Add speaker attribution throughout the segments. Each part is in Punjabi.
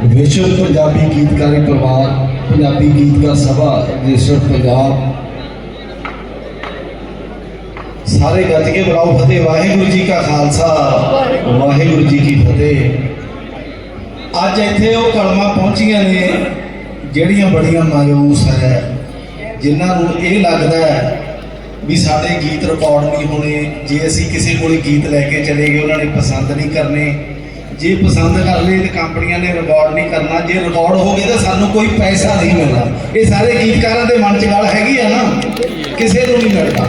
Speaker 1: ਵਿਸ਼ਵ ਪੰਜਾਬੀ ਗੀਤਕਾਰੀ ਪਰਿਵਾਰ, ਪੰਜਾਬੀ ਗੀਤਕਾਰ ਸਭਾ, ਰਜਿਸਟਰਡ ਪੰਜਾਬ। ਸਾਰੇ ਗੱਜ ਕੇ ਬੁਲਾਓ ਫਤਿਹ, ਵਾਹਿਗੁਰੂ ਜੀ ਕਾ ਖਾਲਸਾ, ਵਾਹਿਗੁਰੂ ਜੀ ਕੀ ਫਤਿਹ। ਅੱਜ ਇੱਥੇ ਉਹ ਕਲਮਾਂ ਪਹੁੰਚੀਆਂ ਨੇ, ਜਿਹੜੀਆਂ ਬੜੀਆਂ ਮਾਯੂਸ ਹੈ, ਜਿਨ੍ਹਾਂ ਨੂੰ ਇਹ ਲੱਗਦਾ ਹੈ ਵੀ ਸਾਡੇ ਗੀਤ ਰਿਕਾਰਡ ਨਹੀਂ ਹੋਣੇ, ਜੇ ਅਸੀਂ ਕਿਸੇ ਕੋਲੇ ਗੀਤ ਲੈ ਕੇ ਚਲੇ ਗਏ, ਉਹਨਾਂ ਨੇ ਪਸੰਦ ਨਹੀਂ ਕਰਨੇ। ਜੇ ਪਸੰਦ ਕਰ ਲਏ ਤੇ ਕੰਪਨੀਆਂ ਨੇ ਰਿਕਾਰਡ ਨਹੀਂ ਕਰਨਾ, ਜੇ ਰਿਕਾਰਡ ਹੋ ਗਏ ਤਾਂ ਸਾਨੂੰ ਕੋਈ ਪੈਸਾ ਨਹੀਂ ਮਿਲਣਾ ਇਹ ਸਾਰੇ ਗੀਤਕਾਰਾਂ ਦੇ ਮਨ 'ਚ ਗੱਲ ਹੈਗੀ ਆ ਨਾ, ਕਿਸੇ ਨੂੰ ਨਹੀਂ ਮਿਲਦਾ।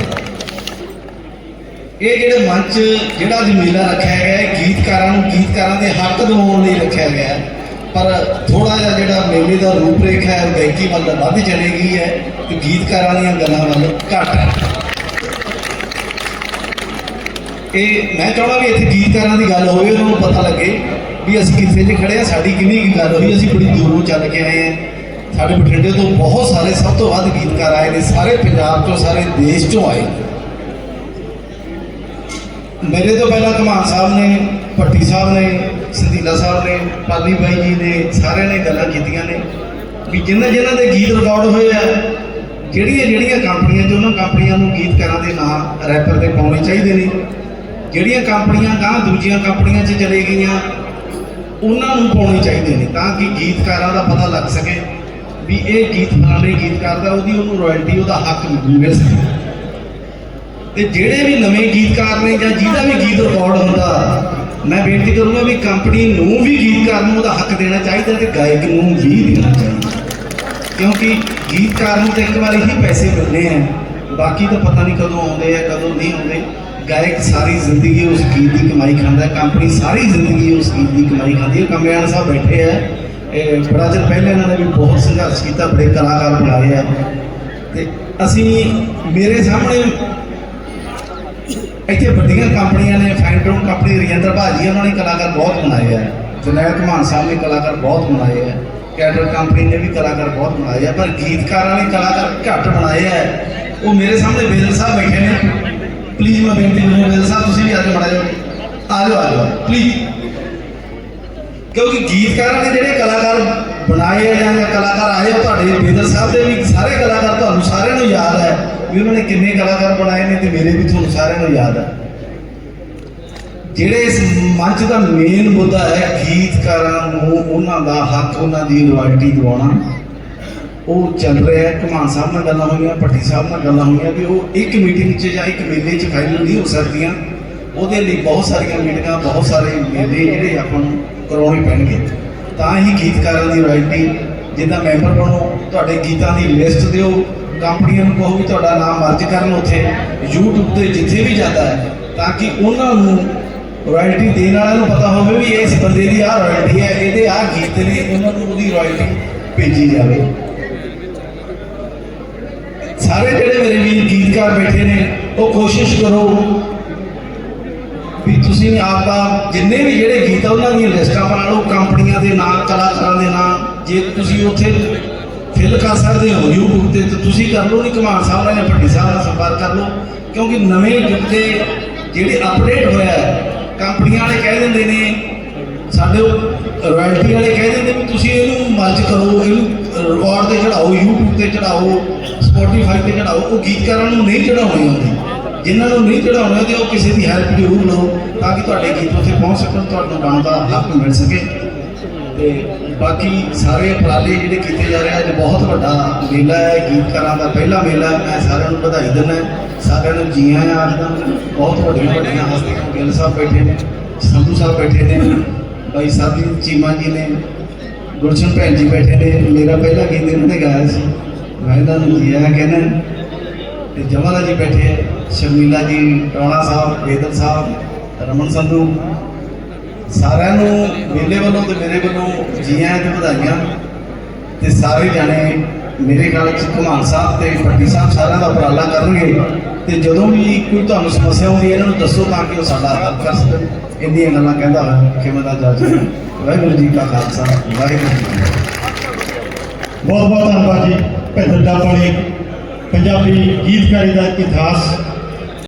Speaker 1: ਇਹ ਜਿਹੜੇ ਮੰਚ ਜਿਹੜਾ ਅੱਜ ਮੇਲਾ ਰੱਖਿਆ ਗਿਆ ਹੈ ਗੀਤਕਾਰਾਂ ਨੂੰ ਗੀਤਕਾਰਾਂ ਦੇ ਹੱਕ ਦਿਵਾਉਣ ਲਈ ਰੱਖਿਆ ਗਿਆ। ਪਰ ਥੋੜਾ ਜਿਹਾ ਜਿਹੜਾ ਮੇਲੇ ਦਾ ਰੂਪ ਰੇਖਾ ਹੈ, ਉਹ ਗਾਇਕੀ ਵੱਲ ਵੱਧ ਚਲੇ ਗਈ ਹੈ ਤੇ ਗੀਤਕਾਰਾਂ ਦੀਆਂ ਗੱਲਾਂ ਵੱਲ ਘੱਟ ਹੈ। ਇਹ ਮੈਂ ਚਾਹੁੰਦਾ ਵੀ ਇੱਥੇ ਗੀਤਕਾਰਾਂ ਦੀ ਗੱਲ ਹੋਵੇ, ਉਹਨਾਂ ਨੂੰ ਪਤਾ ਲੱਗੇ ਵੀ ਅਸੀਂ ਕਿੱਥੇ 'ਚ ਖੜੇ ਆ, ਸਾਡੀ ਕਿੰਨੀ ਕੀ ਗੱਲ ਹੋਈ, ਅਸੀਂ ਬੜੀ ਦੂਰੋਂ ਚੱਲ ਕੇ ਆਏ ਆ। ਸਾਡੇ ਬਠਿੰਡੇ ਤੋਂ ਬਹੁਤ ਸਾਰੇ, ਸਭ ਤੋਂ ਵੱਧ ਗੀਤਕਾਰ ਆਏ ਨੇ, ਸਾਰੇ ਪੰਜਾਬ ਤੋਂ, ਸਾਰੇ ਦੇਸ਼ ਤੋਂ ਆਏ। ਮੇਰੇ ਤੋਂ ਪਹਿਲਾਂ ਕਮਾਨ ਸਾਹਿਬ ਨੇ, ਭੱਟੀ ਸਾਹਿਬ ਨੇ, ਸੰਦੀਲਾ ਸਾਹਿਬ ਨੇ, ਪਾਲੀ ਬਾਈ ਜੀ ਨੇ, ਸਾਰਿਆਂ ਨੇ ਗੱਲਾਂ ਕੀਤੀਆਂ ਨੇ ਵੀ ਜਿਨ੍ਹਾਂ ਜਿਨ੍ਹਾਂ ਦੇ ਗੀਤ ਰਿਕਾਰਡ ਹੋਏ ਆ ਜਿਹੜੀਆਂ ਜਿਹੜੀਆਂ ਕੰਪਨੀਆਂ ਤੇ ਉਹਨਾਂ ਕੰਪਨੀਆਂ ਨੂੰ ਗੀਤਕਾਰਾਂ ਦੇ ਨਾਂ ਰੈਪਰ ਦੇ ਪਾਉਣੇ ਚਾਹੀਦੇ ਨੇ। ਜਿਹੜੀਆਂ ਕੰਪਨੀਆਂ ਗਾਂ ਦੂਜੀਆਂ ਕੰਪਨੀਆਂ 'ਚ ਚਲੇ ਗਈਆਂ, ਉਹਨਾਂ ਨੂੰ ਪਾਉਣੇ ਚਾਹੀਦੇ ਨੇ ਤਾਂ ਕਿ ਗੀਤਕਾਰਾਂ ਦਾ ਪਤਾ ਲੱਗ ਸਕੇ ਵੀ ਇਹ ਗੀਤ ਫਲਾਣੇ ਗੀਤਕਾਰ ਦਾ ਉਹਦੀ ਉਹਨੂੰ ਰਾਇਲਟੀ ਉਹਦਾ ਹੱਕ ਮਿਲ ਸਕੇ। ਤੇ ਜਿਹੜੇ ਵੀ ਨਵੇਂ ਗੀਤਕਾਰ ਨੇ ਜਾਂ ਜਿਹਦਾ ਵੀ ਗੀਤ ਰਿਕਾਰਡ ਹੁੰਦਾ, ਮੈਂ ਬੇਨਤੀ ਕਰੂੰਗਾ ਵੀ ਕੰਪਨੀ ਨੂੰ ਵੀ ਗੀਤਕਾਰ ਨੂੰ ਉਹਦਾ ਹੱਕ ਦੇਣਾ ਚਾਹੀਦਾ ਤੇ ਗਾਇਕ ਨੂੰ ਵੀ ਦੇਣਾ ਚਾਹੀਦਾ। ਕਿਉਂਕਿ ਗੀਤਕਾਰ ਨੂੰ ਤਾਂ ਇੱਕ ਵਾਰੀ ਹੀ ਪੈਸੇ ਮਿਲਨੇ ਆ, ਬਾਕੀ ਤਾਂ ਪਤਾ ਨਹੀਂ ਕਦੋਂ ਆਉਂਦੇ ਆ, ਕਦੋਂ ਨਹੀਂ ਆਉਂਦੇ। ਗਾਇਕ ਸਾਰੀ ਜ਼ਿੰਦਗੀ ਉਸ ਗੀਤ ਦੀ ਕਮਾਈ ਖਾਂਦਾ, ਕੰਪਨੀ ਸਾਰੀ ਜ਼ਿੰਦਗੀ ਉਸ ਗੀਤ ਦੀ ਕਮਾਈ ਖਾਂਦੀ ਹੈ। ਕਮਿਆਨ ਸਾਹਿਬ ਬੈਠੇ ਆ। ਇਹ ਬੜਾ ਚਿਰ ਪਹਿਲੇ ਇਹਨਾਂ ਨੇ ਵੀ ਬਹੁਤ ਸੰਘਰਸ਼ ਕੀਤਾ, ਬੜੇ ਕਲਾਕਾਰ ਬਣਾ ਰਹੇ ਆ। ਤੇ ਅਸੀਂ ਮੇਰੇ ਸਾਹਮਣੇ ਇੱਥੇ ਵੱਡੀਆਂ ਕੰਪਨੀਆਂ ਨੇ, ਫੈਂਟਮ ਕੰਪਨੀ, ਰਜਿੰਦਰ ਭਾਜੀ, ਉਹਨਾਂ ਨੇ ਕਲਾਕਾਰ ਬਹੁਤ ਬਣਾਏ ਆ। ਜਨੈਲ ਕਮਾਨ ਸਾਹਿਬ ਨੇ ਕਲਾਕਾਰ ਬਹੁਤ ਬਣਾਏ ਆ। ਕੈਟਰ ਕੰਪਨੀ ਨੇ ਵੀ ਕਲਾਕਾਰ ਬਹੁਤ ਬਣਾਏ ਆ। ਪਰ ਗੀਤਕਾਰਾਂ ਨੇ ਕਲਾਕਾਰ ਘੱਟ ਬਣਾਏ ਆ। ਉਹ ਮੇਰੇ ਸਾਹਮਣੇ ਬੇਦਲ ਸਾਹਿਬ ਬੈਠੇ ਨੇ। ਪਲੀਜ਼ ਮੈਂ ਬੇਨਤੀ ਕਰੂੰਗਾ ਬੇਦਲ ਸਾਹਿਬ ਤੁਸੀਂ ਵੀ ਆ ਕੇ ਬਣਾ ਜਾਓ ਆ ਜਾਓ ਆ ਜਾਓ ਪਲੀਜ਼ ਕਿਉਂਕਿ ਗੀਤਕਾਰਾਂ ਨੇ ਜਿਹੜੇ ਕਲਾਕਾਰ ਬਣਾਏ ਜਾਂ ਕਲਾਕਾਰ ਆਏ, ਤੁਹਾਡੇ ਬੇਦਰ ਸਾਹਿਬ ਦੇ ਵੀ ਸਾਰੇ ਕਲਾਕਾਰ ਤੁਹਾਨੂੰ ਸਾਰਿਆਂ ਨੂੰ ਯਾਦ ਹੈ ਵੀ ਉਹਨਾਂ ਨੇ ਕਿੰਨੇ ਕਲਾਕਾਰ ਬਣਾਏ ਨੇ ਤੇ ਮੇਰੇ ਵੀ ਤੁਹਾਨੂੰ ਸਾਰਿਆਂ ਨੂੰ ਯਾਦ ਹੈ। ਜਿਹੜੇ ਇਸ ਮੰਚ ਦਾ ਮੇਨ ਮੁੱਦਾ ਹੈ ਗੀਤਕਾਰਾਂ ਨੂੰ ਉਹਨਾਂ ਦਾ ਹੱਕ, ਉਹਨਾਂ ਦੀ ਰਾਇਲਟੀ ਦਿਵਾਉਣਾ। ਉਹ ਚੱਲ ਰਿਹਾ ਹੈ ਘਮਾਨ ਸਾਹਿਬ ਨਾਲ ਗੱਲਾਂ ਹੋਈਆਂ, ਭੱਟੀ ਸਾਹਿਬ ਨਾਲ ਗੱਲਾਂ ਹੋਈਆਂ ਵੀ ਉਹ ਇੱਕ ਮੀਟਿੰਗ 'ਚ ਜਾਂ ਇੱਕ ਮੇਲੇ 'ਚ ਫਾਈਨਲ ਨਹੀਂ ਹੋ ਸਕਦੀਆਂ। ਉਹਦੇ ਲਈ ਬਹੁਤ ਸਾਰੀਆਂ ਮੀਟਿੰਗਾਂ, ਬਹੁਤ ਸਾਰੇ ਮੇਲੇ ਜਿਹੜੇ ਆਪਾਂ ਨੂੰ ਕਰਾਉਣੇ ਪੈਣਗੇ। ਤਾਂ ਹੀ ਗੀਤਕਾਰਾਂ ਦੀ ਰਾਇਲਟੀ ਜਿੱਦਾਂ ਮੈਂਬਰ ਬਣੋ ਤੁਹਾਡੇ ਗੀਤਾਂ ਦੀ ਲਿਸਟ ਦਿਓ। ਕੰਪਨੀਆਂ ਨੂੰ ਕਹੋ ਵੀ ਤੁਹਾਡਾ ਨਾਮ ਮਰਜ ਕਰਨ ਉੱਥੇ। YouTube ਤੇ ਜਿੱਥੇ ਵੀ ਜਾਂਦਾ ਹੈ, ਤਾਂ ਕਿ ਉਹਨਾਂ ਨੂੰ ਰਾਇਲਟੀ ਦੇਣ ਵਾਲਿਆਂ ਨੂੰ ਪਤਾ ਹੋਵੇ ਵੀ ਇਸ ਬੰਦੇ ਦੀ ਆਹ ਰਾਇਲਟੀ ਹੈ, ਇਹਦੇ ਆਹ ਗੀਤ ਨੇ, ਉਹਨਾਂ ਨੂੰ ਉਹਦੀ ਰਾਇਲਟੀ ਭੇਜੀ ਜਾਵੇ। ਸਾਰੇ ਜਿਹੜੇ ਮੇਰੇ ਵੀਰ ਗੀਤਕਾਰ ਬੈਠੇ ਨੇ, ਉਹ ਕੋਸ਼ਿਸ਼ ਕਰੋ ਵੀ ਤੁਸੀਂ ਆਪਦਾ ਜਿੰਨੇ ਵੀ ਜਿਹੜੇ ਗੀਤ ਆ, ਉਹਨਾਂ ਦੀਆਂ ਲਿਸਟਾਂ ਬਣਾ ਲਓ, ਕੰਪਨੀਆਂ ਦੇ ਨਾਂ, ਕਲਾਕਾਰਾਂ ਦੇ ਨਾਂ। ਜੇ ਤੁਸੀਂ ਉੱਥੇ ਫਿਲ ਕਰ ਸਕਦੇ ਹੋ YouTube ਤੇ, ਤਾਂ ਤੁਸੀਂ ਕਰ ਲਓ, ਨਹੀਂ ਕਮਾਨ ਸਾਹਿਬ ਨਾਲ ਜਾਂ ਭੱਟੀ ਸਾਹਿਬ ਨਾਲ ਸੰਪਰਕ ਕਰ ਲਓ। ਕਿਉਂਕਿ ਨਵੇਂ ਯੁੱਗ ਦੇ ਜਿਹੜੇ ਅਪਡੇਟ ਹੋਇਆ ਕੰਪਨੀਆਂ ਵਾਲੇ ਕਹਿ ਦਿੰਦੇ ਨੇ, ਸਾਡੇ ਰਾਇਲਟੀ ਵਾਲੇ ਕਹਿ ਦਿੰਦੇ ਵੀ ਤੁਸੀਂ ਇਹਨੂੰ ਮਰਜ ਕਰੋ, ਇਹਨੂੰ ਰਿਕਾਰਡ ਤੇ ਚੜਾਓ, YouTube ਤੇ ਚੜਾਓ, Spotify ਤੇ ਚੜਾਓ, ਉਹ ਗੀਤਕਾਰਾਂ ਨੂੰ ਨਹੀਂ ਚੜਾਉਣੀ ਹੁੰਦੀ ਜਿਨ੍ਹਾਂ ਨੂੰ ਨਹੀਂ ਚੜਾਉਣਾ ਹੁੰਦੀ, ਉਹ ਕਿਸੇ ਦੀ ਹੈਲਪ ਜ਼ਰੂਰ ਲਓ, ਤਾਂ ਕਿ ਤੁਹਾਡੇ ਗੀਤ ਉੱਥੇ ਪਹੁੰਚ ਸਕਣ ਤੁਹਾਨੂੰ ਬਣਦਾ ਹੱਕ ਮਿਲ ਸਕੇ ਤੇ ਬਾਕੀ ਸਾਰੇ ਉਪਰਾਲੇ ਜਿਹੜੇ ਕੀਤੇ ਜਾ ਰਹੇ ਆ, ਅੱਜ ਬਹੁਤ ਵੱਡਾ ਮੇਲਾ ਹੈ, ਗੀਤਕਾਰਾਂ ਦਾ ਪਹਿਲਾ ਮੇਲਾ ਹੈ। ਮੈਂ ਸਾਰਿਆਂ ਨੂੰ ਵਧਾਈ ਦਿੰਦਾ ਸਾਰਿਆਂ ਨੂੰ ਜੀ ਆਇਆਂ ਆਖਦਾ ਬਹੁਤ ਵੱਡੀਆਂ ਵੱਡੀਆਂ ਹਸਤੀਆਂ, ਗਿੱਲ ਸਾਹਿਬ ਬੈਠੇ ਨੇ, ਸੰਧੂ ਸਾਹਿਬ ਬੈਠੇ ਨੇ, ਬਾਈ ਸਾਡੀ ਚੀਮਾ ਜੀ ਨੇ ਗੁਰਸ਼ਨ ਭੈਣ ਜੀ ਬੈਠੇ ਨੇ ਮੇਰਾ ਪਹਿਲਾ ਗੀਤ ਇਹਨਾਂ ਨੇ ਗਾਇਆ ਸੀ। ਮੈਂ ਇਹਨਾਂ ਨੂੰ ਜੀ ਆਇਆਂ ਕਹਿੰਦਾ ਤੇ ਜਮਾਲਾ ਜੀ ਬੈਠੇ ਹੈ, ਸ਼ਰਮੀਲਾ ਜੀ ਟੋਣਾ ਸਾਹਿਬ ਵੇਦਲ ਸਾਹਿਬ ਰਮਨ ਸੰਧੂ। ਸਾਰਿਆਂ ਨੂੰ ਮੇਲੇ ਵੱਲੋਂ ਤੇ ਮੇਰੇ ਵੱਲੋਂ ਜੀਆਂ ਆਇਆਂ ਤੇ ਵਧਾਈਆਂ। ਤੇ ਸਾਰੇ ਜਾਣੇ ਮੇਰੇ ਨਾਲ ਚ ਘਮਾਨ ਸਾਹਿਬ ਤੇ ਪੱਟੀ ਸਾਹਿਬ ਸਾਰਿਆਂ ਦਾ ਉਪਰਾਲਾ ਕਰਨਗੇ। ਤੇ ਜਦੋਂ ਵੀ ਕੋਈ ਤੁਹਾਨੂੰ ਸਮੱਸਿਆ ਆਉਂਦੀ ਹੈ, ਇਹਨਾਂ ਨੂੰ ਦੱਸੋ ਤਾਂ ਕਿ ਉਹ ਸਾਡਾ ਹੱਲ ਕਰ ਸਕਣ। ਇੰਨੀਆਂ ਗੱਲਾਂ ਕਹਿੰਦਾ ਹੋਇਆ ਕਿ ਮੈਂ ਤਾਂ ਜੱਜ। ਵਾਹਿਗੁਰੂ ਜੀ ਕਾ ਖਾਲਸਾ, ਵਾਹਿਗੁਰੂ ਜੀ
Speaker 2: ਬਹੁਤ ਬਹੁਤ ਧੰਨਵਾਦ ਜੀ। ਭਿੰਦਰ ਪਾਣੀ ਪੰਜਾਬੀ ਗੀਤਕਾਰੀ ਦਾ ਇਤਿਹਾਸ